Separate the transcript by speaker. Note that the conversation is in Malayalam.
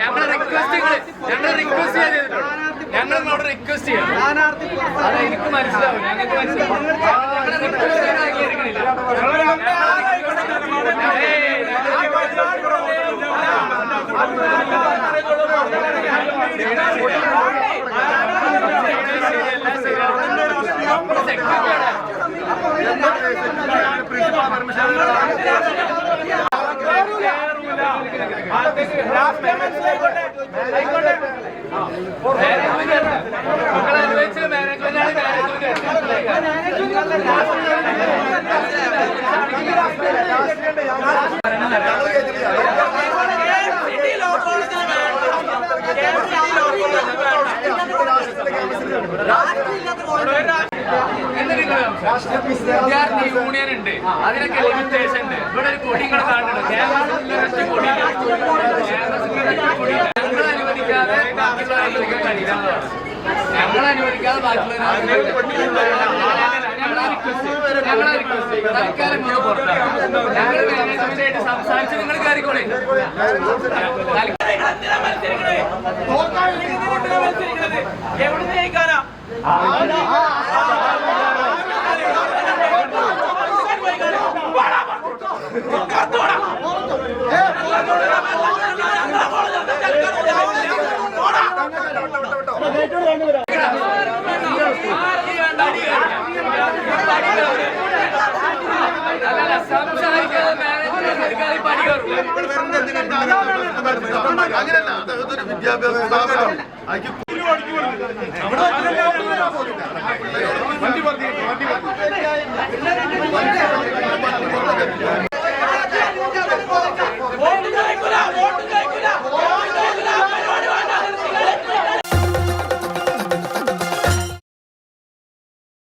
Speaker 1: ഞങ്ങളെ റിക്വസ്റ്റ് ഞങ്ങൾ നിങ്ങളോട് റിക്വസ്റ്റ് ചെയ്യണം അത് എനിക്ക് മനസ്സിലാവും ഞങ്ങൾക്ക് മനസ്സിലാവും ഞങ്ങളെ റിക്വസ്റ്റ് ചെയ്യാൻ വിദ്യാർത്ഥി യൂണിയൻ ഉണ്ട്. അതിനൊക്കെ ലിമിറ്റേഷൻ ഉണ്ട്. ഇവിടെ ഒരു കൊടി കൂടെ കാണുന്നുണ്ട് ഒറ്റ കൊടിയില്ല ഞങ്ങൾ അനുവദിക്കാതെ. ഞങ്ങൾ അനുവദിക്കാതെ ബാക്കിയുള്ള റിക്വസ്റ്റ് തൽക്കാലം നിങ്ങൾ പുറത്താണ്. ഞങ്ങൾ മാനേജ്മെന്റായിട്ട് സംസാരിച്ച് നിങ്ങൾ കയറിക്കോളെ.
Speaker 2: എവിടെ ജയിക്കാനാ?
Speaker 3: അങ്ങനെയല്ല അതൊരു വിദ്യാഭ്യാസ സ്ഥാപനം